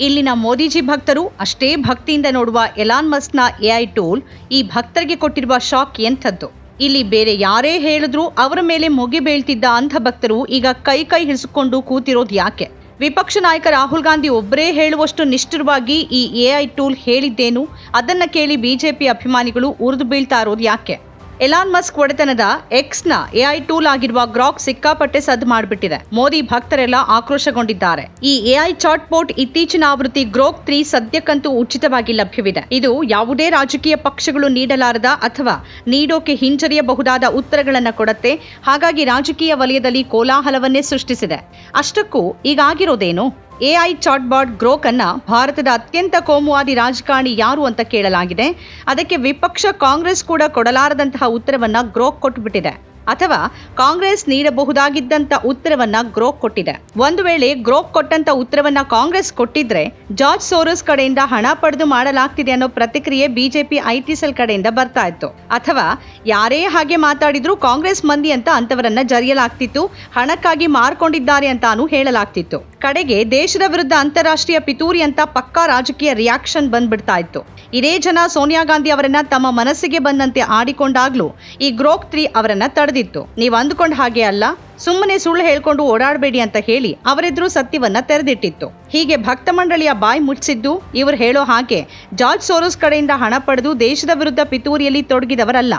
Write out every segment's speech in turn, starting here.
ಇಲ್ಲಿನ ಮೋದಿಜಿ ಭಕ್ತರು ಅಷ್ಟೇ ಭಕ್ತಿಯಿಂದ ನೋಡುವ ಎಲಾನ್ ಮಸ್ಕ್ನ ಎಐ ಟೂಲ್ ಈ ಭಕ್ತರಿಗೆ ಕೊಟ್ಟಿರುವ ಶಾಕ್ ಎಂಥದ್ದು. ಇಲ್ಲಿ ಬೇರೆ ಯಾರೇ ಹೇಳಿದ್ರೂ ಅವರ ಮೇಲೆ ಮೊಗೆ ಬೀಳ್ತಿದ್ದ ಅಂಧ ಭಕ್ತರು ಈಗ ಕೈ ಕೈ ಹಿಡಿಸಿಕೊಂಡು ಕೂತಿರೋದು ಯಾಕೆ? ವಿಪಕ್ಷ ನಾಯಕ ರಾಹುಲ್ ಗಾಂಧಿ ಒಬ್ಬರೇ ಹೇಳುವಷ್ಟು ನಿಷ್ಠುರವಾಗಿ ಈ ಎಐ ಟೂಲ್ ಹೇಳಿದ್ದೇನು? ಅದನ್ನ ಕೇಳಿ ಬಿಜೆಪಿ ಅಭಿಮಾನಿಗಳು ಉರಿದು ಬೀಳ್ತಾ ಇರೋದು ಯಾಕೆ? ಎಲಾನ್ ಮಸ್ಕ್ ಒಡೆತನದ ಎಕ್ಸ್ನ ಎಐ ಟೂಲ್ ಆಗಿರುವ ಗ್ರಾಕ್ ಸಿಕ್ಕಾಪಟ್ಟೆ ಸದ್ ಮಾಡಿಬಿಟ್ಟಿದೆ. ಮೋದಿ ಭಕ್ತರೆಲ್ಲ ಆಕ್ರೋಶಗೊಂಡಿದ್ದಾರೆ. ಈ ಎಐ ಚಾಟ್ ಬೋಟ್ ಇತ್ತೀಚಿನ ಆವೃತ್ತಿ ಗ್ರೋಕ್ ತ್ರೀ ಸದ್ಯಕ್ಕಂತೂ ಉಚಿತವಾಗಿ ಲಭ್ಯವಿದೆ. ಇದು ಯಾವುದೇ ರಾಜಕೀಯ ಪಕ್ಷಗಳು ನೀಡಲಾರದ ಅಥವಾ ನೀಡೋಕೆ ಹಿಂಜರಿಯಬಹುದಾದ ಉತ್ತರಗಳನ್ನು ಕೊಡುತ್ತೆ. ಹಾಗಾಗಿ ರಾಜಕೀಯ ವಲಯದಲ್ಲಿ ಕೋಲಾಹಲವನ್ನೇ ಸೃಷ್ಟಿಸಿದೆ. ಅಷ್ಟಕ್ಕೂ ಈಗಾಗಿರೋದೇನು ಎಐ ಚಾಟ್ಬಾಟ್ ಗ್ರೋಕ್ ಅನ್ನ ಭಾರತದ ಅತ್ಯಂತ ಕೋಮುವಾದಿ ರಾಜಕಾರಣಿ ಯಾರು ಅಂತ ಕೇಳಲಾಗಿದೆ. ಅದಕ್ಕೆ ವಿಪಕ್ಷ ಕಾಂಗ್ರೆಸ್ ಕೂಡ ಕೊಡಲಾರದಂತಹ ಉತ್ತರವನ್ನ ಗ್ರೋಕ್ ಕೊಟ್ಟುಬಿಟ್ಟಿದೆ ಅಥವಾ ಕಾಂಗ್ರೆಸ್ ನೀಡಬಹುದಾಗಿದ್ದಂತ ಉತ್ತರವನ್ನ ಗ್ರೋಕ್ ಕೊಟ್ಟಿದೆ. ಒಂದು ವೇಳೆ ಗ್ರೋಕ್ ಕೊಟ್ಟಂತ ಉತ್ತರವನ್ನ ಕಾಂಗ್ರೆಸ್ ಕೊಟ್ಟಿದ್ರೆ ಜಾರ್ಜ್ ಸೋರಸ್ ಕಡೆಯಿಂದ ಹಣ ಪಡೆದು ಮಾಡಲಾಗ್ತಿದೆ ಅನ್ನೋ ಪ್ರತಿಕ್ರಿಯೆ ಬಿಜೆಪಿ ಐಟಿ ಸೆಲ್ ಕಡೆಯಿಂದ ಬರ್ತಾ ಇತ್ತು. ಅಥವಾ ಯಾರೇ ಹಾಗೆ ಮಾತಾಡಿದ್ರು ಕಾಂಗ್ರೆಸ್ ಮಂದಿ ಅಂತ ಅಂತವರನ್ನ ಜರಿಯಲಾಗ್ತಿತ್ತು. ಹಣಕ್ಕಾಗಿ ಮಾರ್ಕೊಂಡಿದ್ದಾರೆ ಅಂತಾನು ಹೇಳಲಾಗ್ತಿತ್ತು. ಕಡೆಗೆ ದೇಶದ ವಿರುದ್ಧ ಅಂತಾರಾಷ್ಟ್ರೀಯ ಪಿತೂರಿ ಅಂತ ಪಕ್ಕಾ ರಾಜಕೀಯ ರಿಯಾಕ್ಷನ್ ಬಂದ್ಬಿಡ್ತಾ ಇತ್ತು. ಇದೇ ಜನ ಸೋನಿಯಾ ಗಾಂಧಿ ಅವರನ್ನ ತಮ್ಮ ಮನಸ್ಸಿಗೆ ಬಂದಂತೆ ಆಡಿಕೊಂಡಾಗ್ಲೂ ಈ ಗ್ರೋಕ್ ತ್ರೀ ಅವರನ್ನ ತಡೆದಿತ್ತು. ನೀವು ಅಂದುಕೊಂಡ ಹಾಗೆ ಅಲ್ಲ, ಸುಮ್ಮನೆ ಸುಳ್ಳು ಹೇಳ್ಕೊಂಡು ಓಡಾಡಬೇಡಿ ಅಂತ ಹೇಳಿ ಅವರೆದ್ರು ಸತ್ಯವನ್ನ ತೆರೆದಿಟ್ಟಿತ್ತು. ಹೀಗೆ ಭಕ್ತ ಮಂಡಳಿಯ ಬಾಯಿ ಮುಚ್ಚಿದ್ದು ಇವರು ಹೇಳೋ ಹಾಗೆ ಜಾರ್ಜ್ ಸೋರೋಸ್ ಕಡೆಯಿಂದ ಹಣ ಪಡೆದು ದೇಶದ ವಿರುದ್ಧ ಪಿತೂರಿಯಲ್ಲಿ ತೊಡಗಿದವರಲ್ಲ.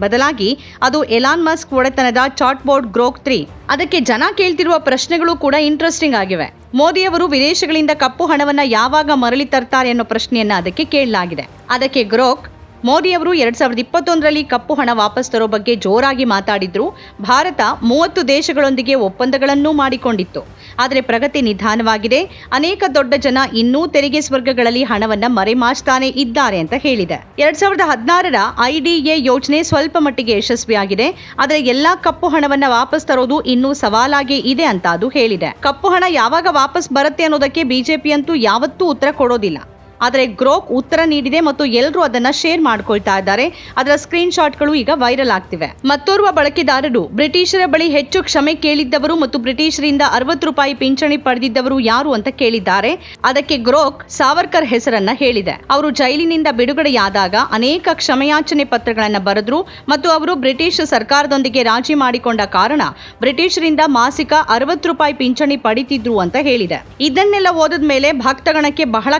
ಬದಲಾಗಿ ಅದು ಎಲಾನ್ ಮಸ್ಕ್ ಒಡೆತನದ ಚಾಟ್ ಬೋರ್ಡ್ ಗ್ರೋಕ್ ತ್ರೀ. ಅದಕ್ಕೆ ಜನ ಕೇಳ್ತಿರುವ ಪ್ರಶ್ನೆಗಳು ಕೂಡ ಇಂಟ್ರೆಸ್ಟಿಂಗ್ ಆಗಿವೆ. ಮೋದಿಯವರು ವಿದೇಶಗಳಿಂದ ಕಪ್ಪು ಹಣವನ್ನ ಯಾವಾಗ ಮರಳಿ ತರ್ತಾರೆ ಅನ್ನೋ ಪ್ರಶ್ನೆಯನ್ನ ಅದಕ್ಕೆ ಕೇಳಲಾಗಿದೆ. ಅದಕ್ಕೆ ಗ್ರೋಕ್ ಮೋದಿಯವರು ಎರಡ್ ಸಾವಿರದ ಇಪ್ಪತ್ತೊಂದರಲ್ಲಿ ಕಪ್ಪು ಹಣ ವಾಪಸ್ ತರೋ ಬಗ್ಗೆ ಜೋರಾಗಿ ಮಾತಾಡಿದ್ರು. ಭಾರತ ಮೂವತ್ತು ದೇಶಗಳೊಂದಿಗೆ ಒಪ್ಪಂದಗಳನ್ನೂ ಮಾಡಿಕೊಂಡಿತ್ತು. ಆದರೆ ಪ್ರಗತಿ ನಿಧಾನವಾಗಿದೆ. ಅನೇಕ ದೊಡ್ಡ ಜನ ಇನ್ನೂ ತೆರಿಗೆ ಸ್ವರ್ಗಗಳಲ್ಲಿ ಹಣವನ್ನ ಮರೆಮಾಚ್ತಾನೆ ಇದ್ದಾರೆ ಅಂತ ಹೇಳಿದೆ. ಎರಡ್ ಸಾವಿರದ ಹದಿನಾರರ ಐಡಿಎ ಯೋಜನೆ ಸ್ವಲ್ಪ ಮಟ್ಟಿಗೆ ಯಶಸ್ವಿಯಾಗಿದೆ. ಆದರೆ ಎಲ್ಲಾ ಕಪ್ಪು ಹಣವನ್ನ ವಾಪಸ್ ತರೋದು ಇನ್ನೂ ಸವಾಲಾಗೇ ಇದೆ ಅಂತ ಅದು ಹೇಳಿದೆ. ಕಪ್ಪು ಹಣ ಯಾವಾಗ ವಾಪಸ್ ಬರುತ್ತೆ ಅನ್ನೋದಕ್ಕೆ ಬಿಜೆಪಿ ಅಂತೂ ಯಾವತ್ತೂ ಉತ್ತರ ಕೊಡೋದಿಲ್ಲ. ಆದರೆ ಗ್ರೋಕ್ ಉತ್ತರ ನೀಡಿದೆ ಮತ್ತು ಎಲ್ಲರೂ ಅದನ್ನ ಶೇರ್ ಮಾಡ್ಕೊಳ್ತಾ ಇದ್ದಾರೆ. ಅದರ ಸ್ಕ್ರೀನ್ ಶಾಟ್ಗಳು ಈಗ ವೈರಲ್ ಆಗ್ತಿವೆ. ಮತ್ತೋರ್ವ ಬಳಕೆದಾರರು, ಬ್ರಿಟಿಷರ ಬಳಿ ಹೆಚ್ಚು ಕ್ಷಮೆ ಕೇಳಿದ್ದವರು ಮತ್ತು ಬ್ರಿಟಿಷರಿಂದ ಅರವತ್ತು ರೂಪಾಯಿ ಪಿಂಚಣಿ ಪಡೆದಿದ್ದವರು ಯಾರು ಅಂತ ಕೇಳಿದ್ದಾರೆ. ಅದಕ್ಕೆ ಗ್ರೋಕ್ ಸಾವರ್ಕರ್ ಹೆಸರನ್ನ ಹೇಳಿದೆ. ಅವರು ಜೈಲಿನಿಂದ ಬಿಡುಗಡೆಯಾದಾಗ ಅನೇಕ ಕ್ಷಮೆಯಾಚನೆ ಪತ್ರಗಳನ್ನ ಬರೆದ್ರು ಮತ್ತು ಅವರು ಬ್ರಿಟಿಷ್ ಸರ್ಕಾರದೊಂದಿಗೆ ರಾಜಿ ಮಾಡಿಕೊಂಡ ಕಾರಣ ಬ್ರಿಟಿಷರಿಂದ ಮಾಸಿಕ ಅರವತ್ತು ರೂಪಾಯಿ ಪಿಂಚಣಿ ಪಡಿತಿದ್ರು ಅಂತ ಹೇಳಿದೆ. ಇದನ್ನೆಲ್ಲ ಓದಿದ ಮೇಲೆ ಭಕ್ತಗಣಕ್ಕೆ ಬಹಳ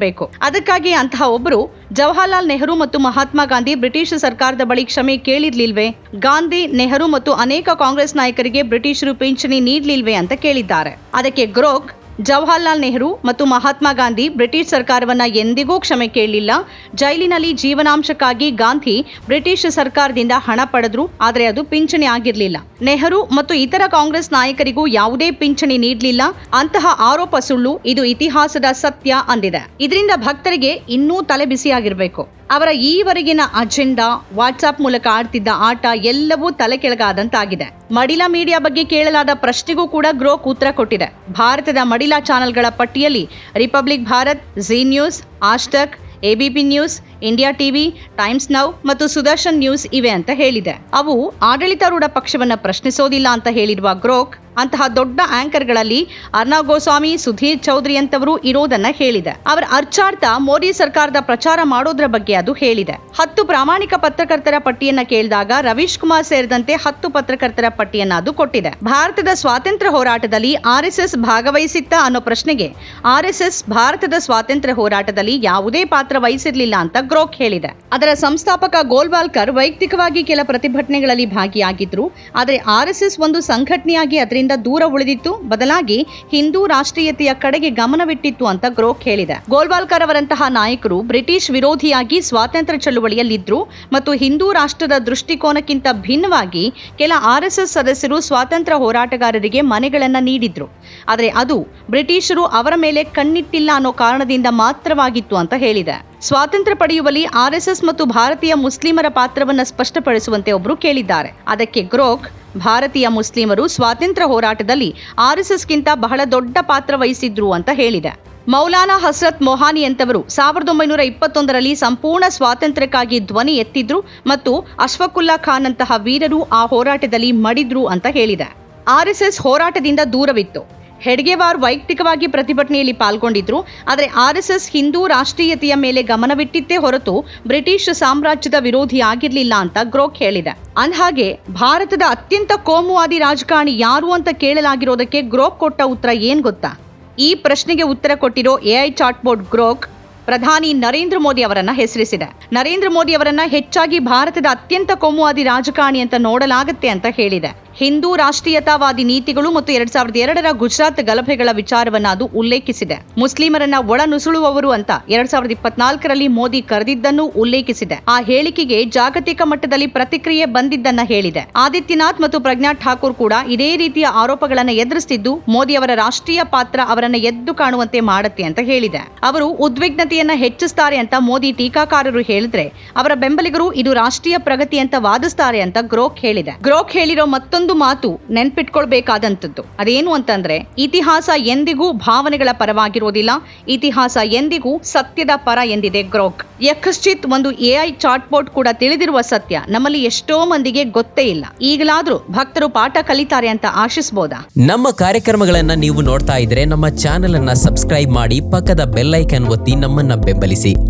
ಕೆಟ್ಟದ್ದನ್ಸಿರ್ಬೇಕು ಅದಕ್ಕಾಗಿ ಅಂತಹ ಒಬ್ಬರು ಜವಾಹರಲಾಲ್ ನೆಹರು ಮತ್ತು ಮಹಾತ್ಮ ಗಾಂಧಿ ಬ್ರಿಟಿಷ್ ಸರ್ಕಾರದ ಬಳಿ ಕ್ಷಮೆ ಕೇಳಿರ್ಲಿಲ್ವೆ? ಗಾಂಧಿ, ನೆಹರು ಮತ್ತು ಅನೇಕ ಕಾಂಗ್ರೆಸ್ ನಾಯಕರಿಗೆ ಬ್ರಿಟಿಷರು ಪಿಂಚಣಿ ನೀಡ್ಲಿಲ್ವೇ ಅಂತ ಕೇಳಿದ್ದಾರೆ. ಅದಕ್ಕೆ ಗ್ರೋಕ್ ಜವಾಹರ್ಲಾಲ್ ನೆಹರು ಮತ್ತು ಮಹಾತ್ಮ ಗಾಂಧಿ ಬ್ರಿಟಿಷ್ ಸರ್ಕಾರವನ್ನ ಎಂದಿಗೂ ಕ್ಷಮೆ ಕೇಳಲಿಲ್ಲ. ಜೈಲಿನಲ್ಲಿ ಜೀವನಾಂಶಕ್ಕಾಗಿ ಗಾಂಧಿ ಬ್ರಿಟಿಷ್ ಸರ್ಕಾರದಿಂದ ಹಣ ಪಡೆದ್ರು, ಆದರೆ ಅದು ಪಿಂಚಣಿ ಆಗಿರಲಿಲ್ಲ. ನೆಹರು ಮತ್ತು ಇತರ ಕಾಂಗ್ರೆಸ್ ನಾಯಕರಿಗೂ ಯಾವುದೇ ಪಿಂಚಣಿ ನೀಡಲಿಲ್ಲ. ಅಂತಹ ಆರೋಪ ಸುಳ್ಳು ಇದು ಇತಿಹಾಸದ ಸತ್ಯ ಅಂದಿದೆ. ಇದರಿಂದ ಭಕ್ತರಿಗೆ ಇನ್ನೂ ತಲೆ ಬಿಸಿಯಾಗಿರಬೇಕು. ಅವರ ಈವರೆಗಿನ ಅಜೆಂಡಾ, ವಾಟ್ಸಾಪ್ ಮೂಲಕ ಆಡ್ತಿದ್ದ ಆಟ ಎಲ್ಲವೂ ತಲೆ ಕೆಳಗಾದಂತಾಗಿದೆ. ಮಡಿಲ ಮೀಡಿಯಾ ಬಗ್ಗೆ ಕೇಳಲಾದ ಪ್ರಶ್ನೆಗೂ ಕೂಡ ಗ್ರೋಕ್ ಉತ್ತರ ಕೊಟ್ಟಿದೆ. ಭಾರತದ ಮಡಿಲಾ ಚಾನೆಲ್ಗಳ ಪಟ್ಟಿಯಲ್ಲಿ Republic Bharat Zee news Aaj Tak ABP news, India TV, Times Now ಮತ್ತು ಸುದರ್ಶನ್ ನ್ಯೂಸ್ ಇವೆ ಅಂತ ಹೇಳಿದೆ. ಅವು ಆಡಳಿತಾರೂಢ ಪಕ್ಷವನ್ನ ಪ್ರಶ್ನಿಸೋದಿಲ್ಲ ಅಂತ ಹೇಳಿರುವ ಗ್ರೋಕ್ ಅಂತಹ ದೊಡ್ಡ ಆಂಕರ್ಗಳಲ್ಲಿ ಅರ್ನಾ ಗೋಸ್ವಾಮಿ, ಸುಧೀರ್ ಚೌಧರಿ ಅಂತವರು ಇರೋದನ್ನ ಹೇಳಿದೆ. ಅವರ ಅರ್ಚಾರ್ಥ ಮೋದಿ ಸರ್ಕಾರದ ಪ್ರಚಾರ ಮಾಡೋದ್ರ ಬಗ್ಗೆ ಅದು ಹೇಳಿದೆ. ಹತ್ತು ಪ್ರಾಮಾಣಿಕ ಪತ್ರಕರ್ತರ ಪಟ್ಟಿಯನ್ನ ಕೇಳಿದಾಗ ರವೀಶ್ ಕುಮಾರ್ ಸೇರಿದಂತೆ ಹತ್ತು ಪತ್ರಕರ್ತರ ಪಟ್ಟಿಯನ್ನ ಅದು ಕೊಟ್ಟಿದೆ. ಭಾರತದ ಸ್ವಾತಂತ್ರ್ಯ ಹೋರಾಟದಲ್ಲಿ ಆರ್ಎಸ್ಎಸ್ ಭಾಗವಹಿಸಿತ್ತ ಅನ್ನೋ ಪ್ರಶ್ನೆಗೆ ಆರ್ಎಸ್ಎಸ್ ಭಾರತದ ಸ್ವಾತಂತ್ರ್ಯ ಹೋರಾಟದಲ್ಲಿ ಯಾವುದೇ ಪಾತ್ರ ವಹಿಸಿರ್ಲಿಲ್ಲ ಅಂತ ಗ್ರೋಕ್ ಹೇಳಿದೆ. ಅದರ ಸಂಸ್ಥಾಪಕ ಗೋಲ್ವಾಲ್ಕರ್ ವೈಯಕ್ತಿಕವಾಗಿ ಕೆಲ ಪ್ರತಿಭಟನೆಗಳಲ್ಲಿ ಭಾಗಿಯಾಗಿದ್ರು. ಆದರೆ ಆರ್ಎಸ್ಎಸ್ ಒಂದು ಸಂಘಟನೆಯಾಗಿ ಅದರಿಂದ ದೂರ ಉಳಿದಿತ್ತು. ಬದಲಾಗಿ ಹಿಂದೂ ರಾಷ್ಟ್ರೀಯತೆಯ ಕಡೆಗೆ ಗಮನವಿಟ್ಟಿತ್ತು ಅಂತ ಗ್ರೋಕ್ ಹೇಳಿದೆ. ಗೋಲ್ವಾಲ್ಕರ್ ಅವರಂತಹ ನಾಯಕರು ಬ್ರಿಟಿಷ್ ವಿರೋಧಿಯಾಗಿ ಸ್ವಾತಂತ್ರ್ಯ ಚಳುವಳಿಯಲ್ಲಿದ್ದರು ಮತ್ತು ಹಿಂದೂ ರಾಷ್ಟ್ರದ ದೃಷ್ಟಿಕೋನಕ್ಕಿಂತ ಭಿನ್ನವಾಗಿ ಕೆಲ ಆರ್ಎಸ್ಎಸ್ ಸದಸ್ಯರು ಸ್ವಾತಂತ್ರ್ಯ ಹೋರಾಟಗಾರರಿಗೆ ಮನೆಗಳನ್ನು ನೀಡಿದ್ರು. ಆದರೆ ಅದು ಬ್ರಿಟಿಷರು ಅವರ ಮೇಲೆ ಕಣ್ಣಿಟ್ಟಿಲ್ಲ ಅನ್ನೋ ಕಾರಣದಿಂದ ಮಾತ್ರವಾಗಿತ್ತು ಅಂತ ಹೇಳಿದೆ. ಸ್ವಾತಂತ್ರ್ಯ ಪಡೆಯುವಲ್ಲಿ ಆರ್ಎಸ್ಎಸ್ ಮತ್ತು ಭಾರತೀಯ ಮುಸ್ಲಿಮರ ಪಾತ್ರವನ್ನು ಸ್ಪಷ್ಟಪಡಿಸುವಂತೆ ಒಬ್ಬರು ಕೇಳಿದ್ದಾರೆ. ಅದಕ್ಕೆ ಗ್ರೋಕ್, ಭಾರತೀಯ ಮುಸ್ಲಿಮರು ಸ್ವಾತಂತ್ರ್ಯ ಹೋರಾಟದಲ್ಲಿ ಆರ್ಎಸ್ಎಸ್ಗಿಂತ ಬಹಳ ದೊಡ್ಡ ಪಾತ್ರ ವಹಿಸಿದ್ರು ಅಂತ ಹೇಳಿದೆ. ಮೌಲಾನಾ ಹಸ್ರತ್ ಮೊಹಾನಿ ಅಂತವರು ಸಾವಿರದ ಒಂಬೈನೂರ ಇಪ್ಪತ್ತೊಂದರಲ್ಲಿ ಸಂಪೂರ್ಣ ಸ್ವಾತಂತ್ರ್ಯಕ್ಕಾಗಿ ಧ್ವನಿ ಎತ್ತಿದ್ರು ಮತ್ತು ಅಶ್ವಕುಲ್ಲಾ ಖಾನ್ ಅಂತಹ ವೀರರು ಆ ಹೋರಾಟದಲ್ಲಿ ಮಡಿದ್ರು ಅಂತ ಹೇಳಿದೆ. ಆರ್ಎಸ್ಎಸ್ ಹೋರಾಟದಿಂದ ದೂರವಿತ್ತು. ಹೆಡ್ಗೆವಾರ್ ವೈಯಕ್ತಿಕವಾಗಿ ಪ್ರತಿಭಟನೆಯಲ್ಲಿ ಪಾಲ್ಗೊಂಡಿದ್ರು, ಆದರೆ ಆರ್ಎಸ್ಎಸ್ ಹಿಂದೂ ರಾಷ್ಟ್ರೀಯತೆಯ ಮೇಲೆ ಗಮನವಿಟ್ಟಿತ್ತೇ ಹೊರತು ಬ್ರಿಟಿಷ್ ಸಾಮ್ರಾಜ್ಯದ ವಿರೋಧಿ ಆಗಿರಲಿಲ್ಲ ಅಂತ ಗ್ರೋಕ್ ಹೇಳಿದೆ. ಅಂದಹಾಗೆ, ಭಾರತದ ಅತ್ಯಂತ ಕೋಮುವಾದಿ ರಾಜಕಾರಣಿ ಯಾರು ಅಂತ ಕೇಳಲಾಗಿರೋದಕ್ಕೆ ಗ್ರೋಕ್ ಕೊಟ್ಟ ಉತ್ತರ ಏನ್ ಗೊತ್ತಾ? ಈ ಪ್ರಶ್ನೆಗೆ ಉತ್ತರ ಕೊಟ್ಟಿರೋ ಎಐ ಚಾಟ್ಬೋರ್ಡ್ ಗ್ರೋಕ್, ಪ್ರಧಾನಿ ನರೇಂದ್ರ ಮೋದಿ ಅವರನ್ನ ಹೆಸರಿಸಿದೆ. ನರೇಂದ್ರ ಮೋದಿ ಅವರನ್ನ ಹೆಚ್ಚಾಗಿ ಭಾರತದ ಅತ್ಯಂತ ಕೋಮುವಾದಿ ರಾಜಕಾರಣಿ ಅಂತ ನೋಡಲಾಗುತ್ತೆ ಅಂತ ಹೇಳಿದೆ. ಹಿಂದೂ ರಾಷ್ಟ್ರೀಯತಾವಾದಿ ನೀತಿಗಳು ಮತ್ತು ಎರಡ್ ಸಾವಿರದ ಎರಡರ ಗುಜರಾತ್ ಗಲಭೆಗಳ ವಿಚಾರವನ್ನ ಅದು ಉಲ್ಲೇಖಿಸಿದೆ. ಮುಸ್ಲಿಮರನ್ನ ಒಳನುಸುಳುವವರು ಅಂತ ಎರಡ್ ಸಾವಿರದ ಇಪ್ಪತ್ನಾಲ್ಕರಲ್ಲಿ ಮೋದಿ ಕರೆದಿದ್ದನ್ನು ಉಲ್ಲೇಖಿಸಿದೆ. ಆ ಹೇಳಿಕೆಗೆ ಜಾಗತಿಕ ಮಟ್ಟದಲ್ಲಿ ಪ್ರತಿಕ್ರಿಯೆ ಬಂದಿದ್ದನ್ನ ಹೇಳಿದೆ. ಆದಿತ್ಯನಾಥ್ ಮತ್ತು ಪ್ರಜ್ಞಾ ಠಾಕೂರ್ ಕೂಡ ಇದೇ ರೀತಿಯ ಆರೋಪಗಳನ್ನ ಎದುರಿಸುತ್ತಿದ್ದು ಮೋದಿ ಅವರ ರಾಷ್ಟ್ರೀಯ ಪಾತ್ರ ಅವರನ್ನ ಎದ್ದು ಕಾಣುವಂತೆ ಮಾಡುತ್ತೆ ಅಂತ ಹೇಳಿದೆ. ಅವರು ಉದ್ವಿಗ್ನತೆಯನ್ನ ಹೆಚ್ಚಿಸ್ತಾರೆ ಅಂತ ಮೋದಿ ಟೀಕಾಕಾರರು ಹೇಳಿದ್ರೆ, ಅವರ ಬೆಂಬಲಿಗರು ಇದು ರಾಷ್ಟ್ರೀಯ ಪ್ರಗತಿ ಅಂತ ವಾದಿಸ್ತಾರೆ ಅಂತ ಗ್ರೋಕ್ ಹೇಳಿದೆ. ಗ್ರೋಕ್ ಹೇಳಿರೋ ಮತ್ತೊಂದು ಮಾತು ನೆನ್ಪಿಟ್ಕೊಳ್ಬೇಕಾದಂಥದ್ದು. ಅದೇನು ಅಂತಂದ್ರೆ, ಇತಿಹಾಸ ಎಂದಿಗೂ ಭಾವನೆಗಳ ಪರವಾಗಿರೋದಿಲ್ಲ. ಇತಿಹಾಸ ಎಂದಿಗೂ ಸತ್ಯದ ಪರ ಎಂದಿದೆ ಗ್ರೋಕ್. ಯಕಶ್ಚಿತ್ ಒಂದು ಎಐ ಬೋರ್ಡ್ ಕೂಡ ತಿಳಿದಿರುವ ಸತ್ಯ. ನಮ್ಮಲ್ಲಿ ಎಷ್ಟೋ ಮಂದಿಗೆ ಗೊತ್ತೇ ಇಲ್ಲ. ಈಗಲಾದ್ರೂ ಭಕ್ತರು ಪಾಠ ಕಲಿತಾರೆ ಅಂತ ಆಶಿಸಬಹುದಾ ನಮ್ಮ ಕಾರ್ಯಕ್ರಮಗಳನ್ನ ನೀವು ನೋಡ್ತಾ ಇದ್ರೆ ನಮ್ಮ ಚಾನೆಲ್ ಅನ್ನ ಸಬ್ಸ್ಕ್ರೈಬ್ ಮಾಡಿ ಪಕ್ಕದ ಬೆಲ್ಲೈಕನ್ ಒತ್ತಿ ನಮ್ಮನ್ನ ಬೆಂಬಲಿಸಿ.